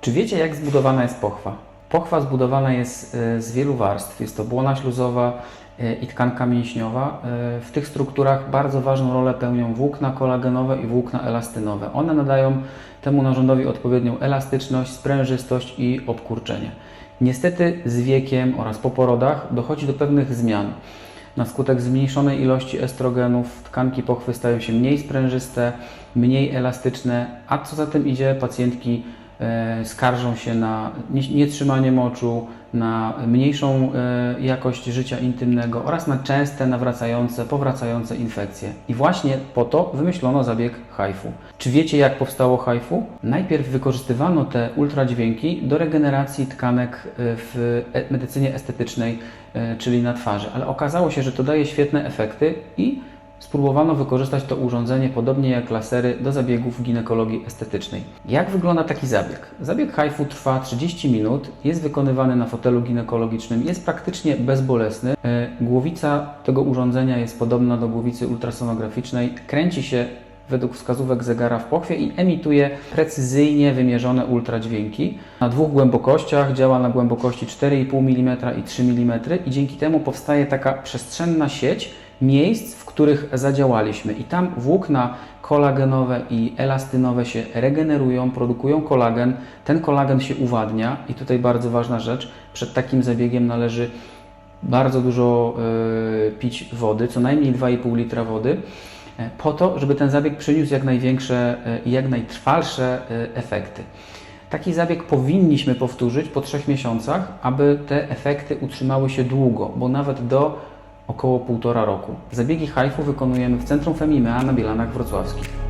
Czy wiecie, jak zbudowana jest pochwa? Pochwa zbudowana jest e, z wielu warstw. Jest to błona śluzowa e, i tkanka mięśniowa. E, W tych strukturach bardzo ważną rolę pełnią włókna kolagenowe i włókna elastynowe. One nadają temu narządowi odpowiednią elastyczność, sprężystość i obkurczenie. Niestety z wiekiem oraz po porodach dochodzi do pewnych zmian. Na skutek zmniejszonej ilości estrogenów tkanki pochwy stają się mniej sprężyste, mniej elastyczne, a co za tym idzie, pacjentki skarżą się na nie- nietrzymanie moczu, na mniejszą e, jakość życia intymnego oraz na częste, nawracające, powracające infekcje. I właśnie po to wymyślono zabieg HIFU. Czy wiecie, jak powstało HIFU? Najpierw wykorzystywano te ultradźwięki do regeneracji tkanek e, w e- medycynie estetycznej, e, czyli na twarzy, ale okazało się, że to daje świetne efekty i spróbowano wykorzystać to urządzenie podobnie jak lasery do zabiegów ginekologii estetycznej. Jak wygląda taki zabieg? Zabieg HIFU trwa 30 minut, jest wykonywany na fotelu ginekologicznym, jest praktycznie bezbolesny. E, Głowica tego urządzenia jest podobna do głowicy ultrasonograficznej, kręci się według wskazówek zegara w pochwie i emituje precyzyjnie wymierzone ultradźwięki. Na dwóch głębokościach działa na głębokości 4,5 mm i 3 mm i dzięki temu powstaje taka przestrzenna sieć miejsc, w których zadziałaliśmy. I tam włókna kolagenowe i elastynowe się regenerują, produkują kolagen. Ten kolagen się uwadnia i tutaj bardzo ważna rzecz, przed takim zabiegiem należy bardzo dużo e, pić wody, co najmniej 2,5 litra wody, e, po to, żeby ten zabieg przyniósł jak największe e, i jak najtrwalsze e, efekty. Taki zabieg powinniśmy powtórzyć po trzech miesiącach, aby te efekty utrzymały się długo, bo nawet do około półtora roku. Zabiegi HIFU wykonujemy w Centrum Femimea na Bielanach Wrocławskich.